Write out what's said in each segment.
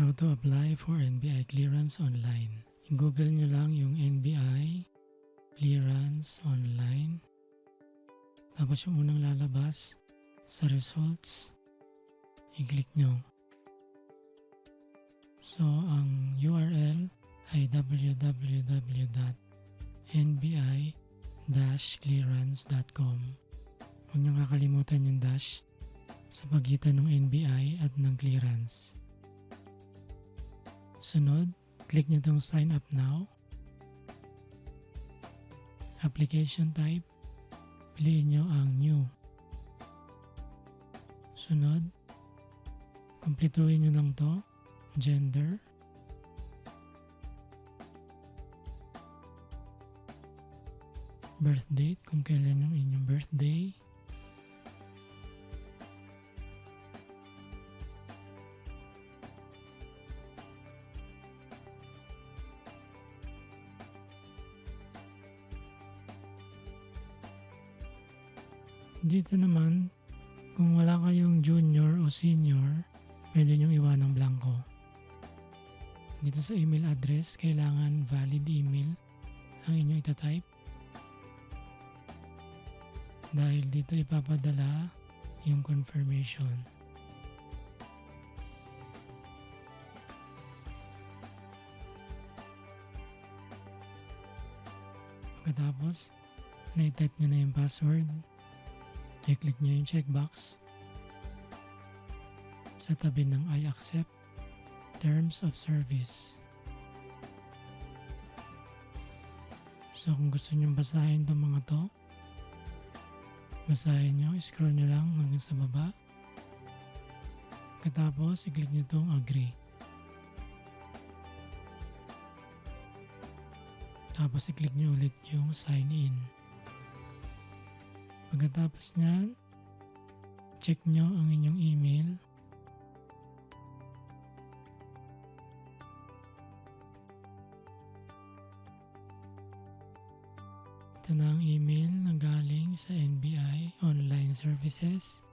How to apply for NBI clearance online. Google nyo lang yung NBI clearance online. Tapos yung unang lalabas sa results, i-click nyo. So, ang URL ay www.nbi-clearance.com Huwag nyo kakalimutan yung dash sa pagitan ng NBI at ng clearance. Sunod, click nyo itong sign up now. Application type, piliin nyo ang new. Sunod, kumpletuhin nyo lang to, gender, birth date, kung kailan yung inyong birthday, Dito naman, kung wala kayong junior o senior, pwede nyo iwan ng blanco. Dito sa email address, kailangan valid email ang inyong itatype. Dahil dito ipapadala yung confirmation. Pagkatapos, na-type nyo na yung password, i-click nyo yung checkbox sa tabi ng I accept terms of service. So kung gusto nyo basahin itong mga to, basahin nyo, scroll nyo lang hanggang sa baba. Katapos, i-click nyo itong agree. Tapos i-click nyo ulit yung sign in. Pagkatapos niyan, check nyo ang inyong email. Ito na ang email na galing sa NBI Online Services.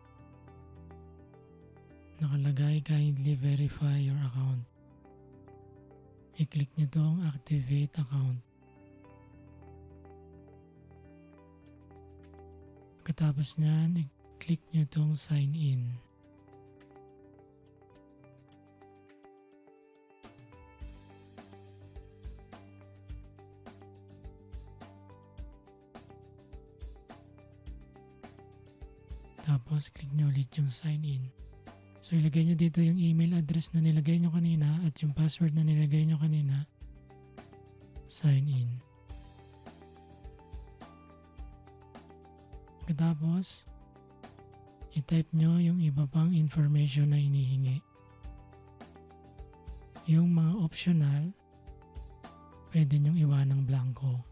Nakalagay kindly verify your account. I-click nyo itong activate account. Pagkatapos niyan, i-click nyo itong sign in. Tapos, click nyo ulit yung sign in. So, ilagay nyo dito yung email address na nilagay nyo kanina at yung password na nilagay nyo kanina. Sign in. Pagkatapos, i-type nyo yung iba pang information na inihingi. Yung mga optional, pwede nyong iwan ng blanco.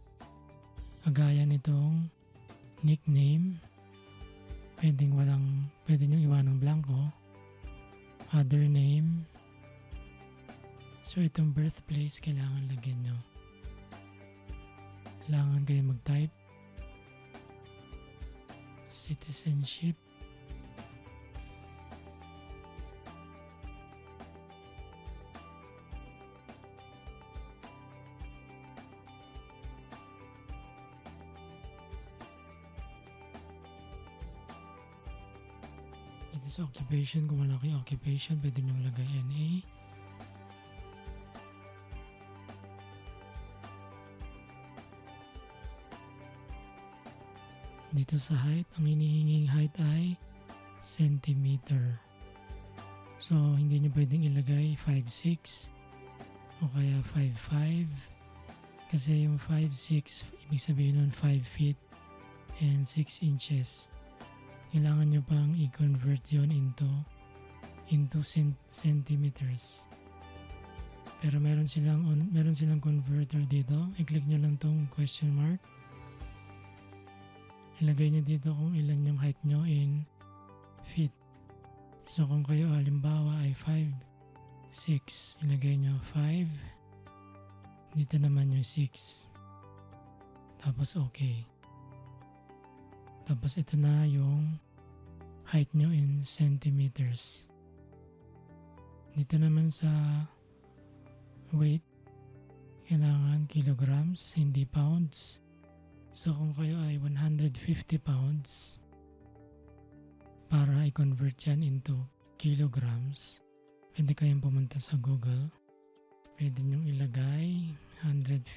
Kagaya nitong nickname, pwedeng walang, pwede nyong iwan ng blanco. Other name, so itong birthplace kailangan lagyan nyo. Kailangan kayo mag-type citizenship. Dito sa occupation, kung wala kayo occupation, pwede nyo lagay NA. Dito sa height, ang hinihinging height ay centimeter. So, hindi nyo pwedeng ilagay 5'6 o kaya 5'5 kasi yung 5'6 ibig sabihin nun 5 feet and 6 inches. Kailangan nyo pang i-convert yon into into cent- centimeters. Pero meron silang on, meron silang converter dito. I-click nyo lang tong question mark ilagay nyo dito kung ilan yung height nyo in feet. So kung kayo halimbawa ay 5, 6, ilagay nyo 5, dito naman yung 6. Tapos okay. Tapos ito na yung height nyo in centimeters. Dito naman sa weight, kailangan kilograms, hindi pounds. So kung kayo ay 150 pounds, para i-convert yan into kilograms, pwede kayong pumunta sa Google. Pwede nyong ilagay 150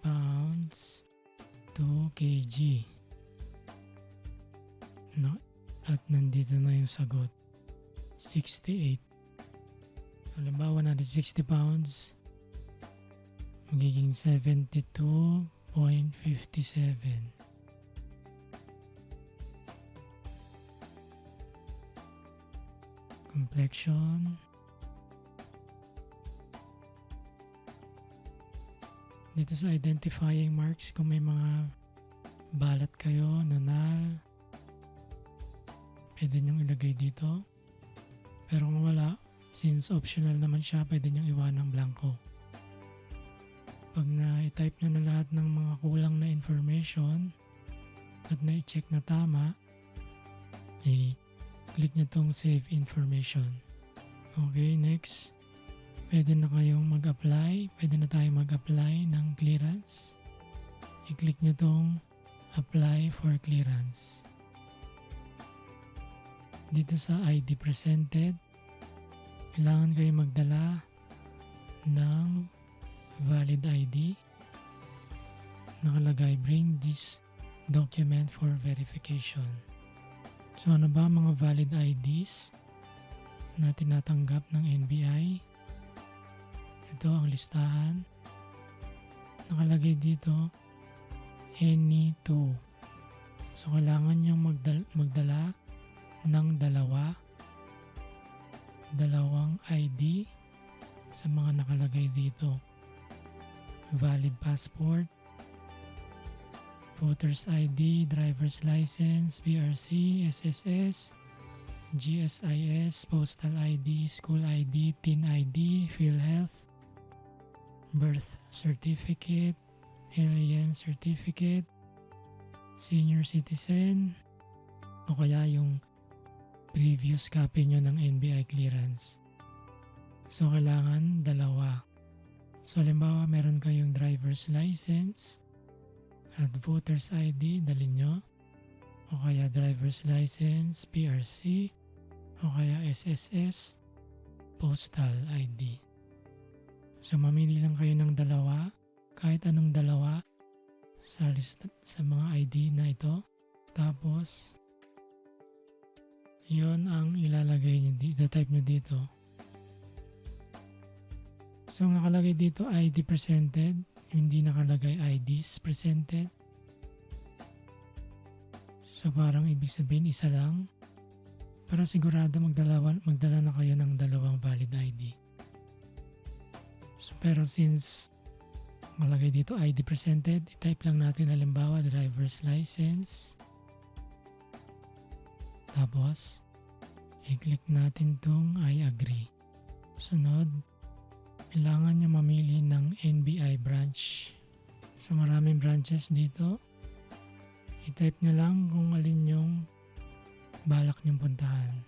pounds to kg. No? At nandito na yung sagot. 68. Halimbawa, 160 pounds, magiging 72.57. Complexion. Dito sa identifying marks, kung may mga balat kayo, nunal, pwede nyong ilagay dito. Pero kung wala, since optional naman siya, pwede nyong iwan ng blanco. Pag na-type nyo na lahat ng mga kulang na information at na-check na tama, i-click nyo tong save information. Okay, next. Pwede na kayong mag-apply. Pwede na tayo mag-apply ng clearance. I-click nyo tong apply for clearance. Dito sa ID presented, kailangan kayo magdala ng valid ID. Nakalagay, bring this document for verification. So ano ba mga valid IDs na tinatanggap ng NBI? Ito ang listahan. Nakalagay dito, any two. So kailangan nyo magdal- magdala ng dalawa Valid passport, voter's ID, driver's license, BRC, SSS, GSIS, postal ID, school ID, TIN ID, PhilHealth, birth certificate, alien certificate, senior citizen, o kaya yung previous copy nyo ng NBI clearance. So, kailangan dalawa. So, halimbawa, meron kayong driver's license at voter's ID, dalhin nyo. O kaya driver's license, PRC, o kaya SSS, postal ID. So, mamili lang kayo ng dalawa, kahit anong dalawa sa list sa mga ID na ito. Tapos, yon ang ilalagay nyo dito, type nyo dito. So, ang nakalagay dito ID presented, hindi nakalagay IDs presented. So, parang ibig sabihin isa lang. Pero sigurado magdala, magdala na kayo ng dalawang valid ID. So, pero since malagay dito ID presented, i-type lang natin halimbawa driver's license. Tapos, i-click natin tong I agree. Sunod, kailangan nyo mamili ng NBI branch. So maraming branches dito. I-type nyo lang kung alin yung balak nyong puntahan.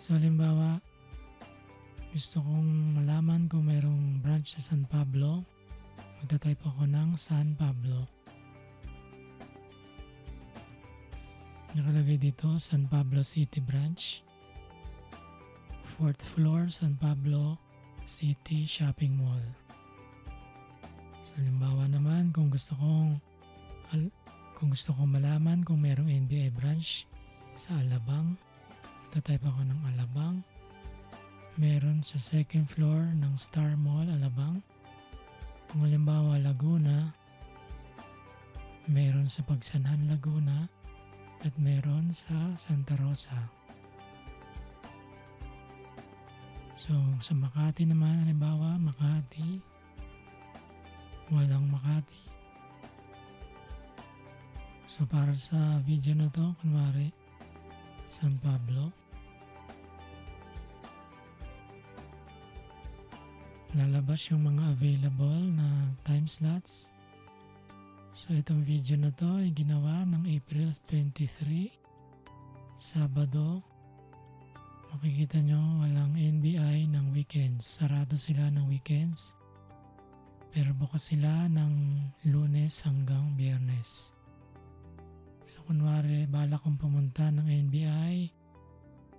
So halimbawa, gusto kong malaman kung mayroong branch sa San Pablo. Magta-type ako ng San Pablo. Nakalagay dito, San Pablo City Branch. Fourth floor, San Pablo City Shopping Mall. So, halimbawa naman, kung gusto kong kung gusto kong malaman kung merong NBA branch sa Alabang, tatype ako ng Alabang. Meron sa second floor ng Star Mall, Alabang. Kung halimbawa Laguna, meron sa Pagsanhan, Laguna at meron sa Santa Rosa. So, sa Makati naman, halimbawa, Makati, walang Makati. So, para sa video na to, kunwari, San Pablo, lalabas yung mga available na time slots. So, itong video na to ay ginawa ng April 23, Sabado, Makikita nyo walang NBI ng weekends. Sarado sila ng weekends. Pero bukas sila ng lunes hanggang biyernes. So kunwari bala kong pumunta ng NBI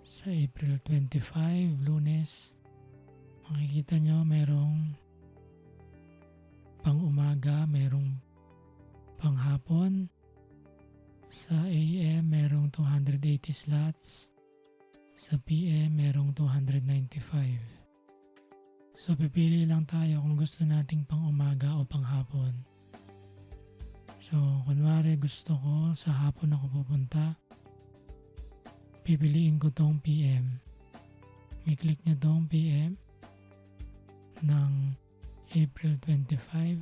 sa April 25, lunes. Makikita nyo merong pang umaga, merong pang hapon. Sa AM merong 280 slots. Sa PM merong 295. So pipili lang tayo kung gusto nating pang umaga o pang hapon. So kunwari gusto ko sa hapon ako pupunta. Pipiliin ko tong PM. I-click nyo tong PM ng April 25.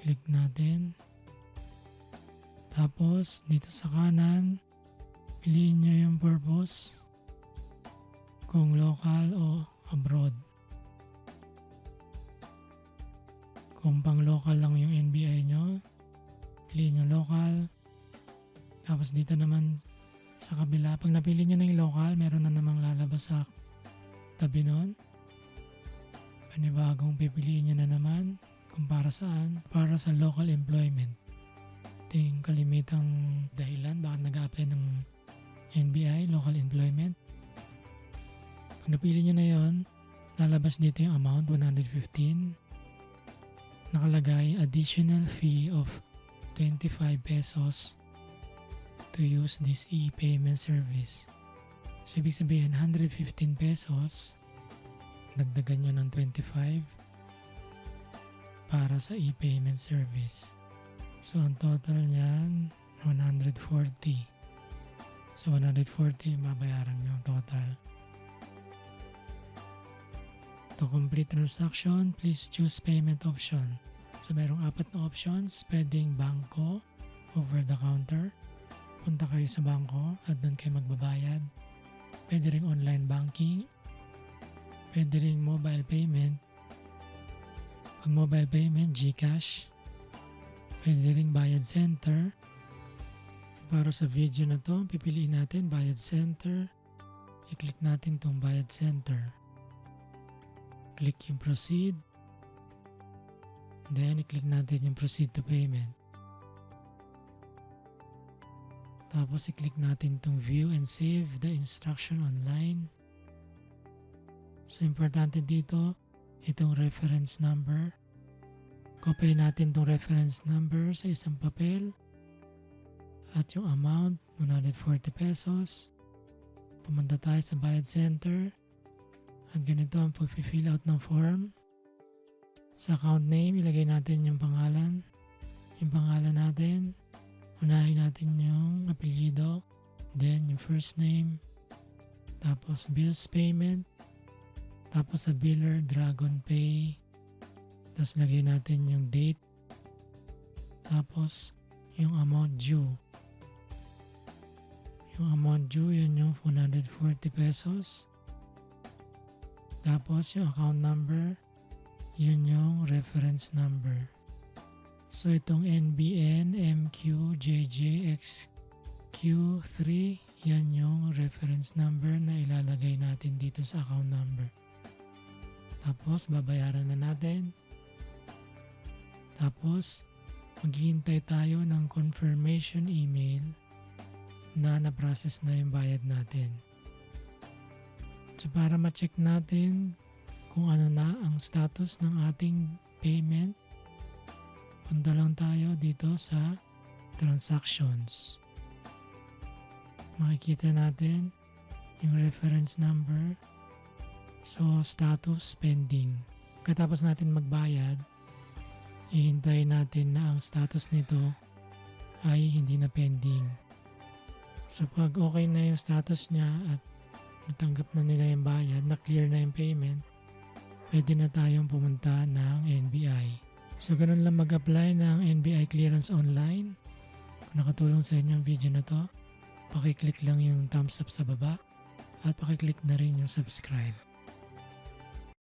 Click natin. Tapos dito sa kanan, piliin nyo yung purpose kung local o abroad. Kung pang local lang yung NBI nyo, piliin nyo local. Tapos dito naman sa kabila, pag napili nyo na yung local, meron na namang lalabas sa tabi nun. Panibagong pipiliin nyo na naman kung para saan. Para sa local employment. Ito yung kalimitang dahilan bakit nag-apply ng NBI, local employment. Pag napili nyo na yon, lalabas dito yung amount, 115. Nakalagay additional fee of 25 pesos to use this e-payment service. So, ibig sabihin, 115 pesos, dagdagan nyo ng 25 para sa e-payment service. So, ang total niyan, 140. So, 140 mabayaran nyo total. To complete transaction, please choose payment option. So, merong apat na options. Pwedeng bangko, over the counter. Punta kayo sa bangko at doon kayo magbabayad. Pwede ring online banking. Pwede ring mobile payment. Pag mobile payment, GCash. Pwede ring bayad center. Para sa video na to, pipiliin natin bayad center. I-click natin tong bayad center. Click yung proceed. Then, i-click natin yung proceed to payment. Tapos, i-click natin itong view and save the instruction online. So, importante dito, itong reference number. Copy natin itong reference number sa isang papel. At yung amount, 140 pesos. Pumunta tayo sa bayad center. At ganito ang pag-fill out ng form. Sa account name, ilagay natin yung pangalan. Yung pangalan natin. Unahin natin yung apelyido. Then yung first name. Tapos bills payment. Tapos sa biller, Dragon Pay. Tapos lagay natin yung date. Tapos yung amount due. Yung amount due, yun yung 140 pesos. Tapos yung account number, yun yung reference number. So itong NBN MQJJXQ3, yan yung reference number na ilalagay natin dito sa account number. Tapos babayaran na natin. Tapos maghihintay tayo ng confirmation email na na-process na yung bayad natin. So para ma-check natin kung ano na ang status ng ating payment, punta lang tayo dito sa transactions. Makikita natin yung reference number. So status pending. Katapos natin magbayad, ihintayin natin na ang status nito ay hindi na pending. So pag okay na yung status niya at natanggap na nila yung bayad, na-clear na yung payment, pwede na tayong pumunta ng NBI. So ganun lang mag-apply ng NBI clearance online. Kung nakatulong sa inyo ang video na to, pakiclick lang yung thumbs up sa baba at pakiclick na rin yung subscribe.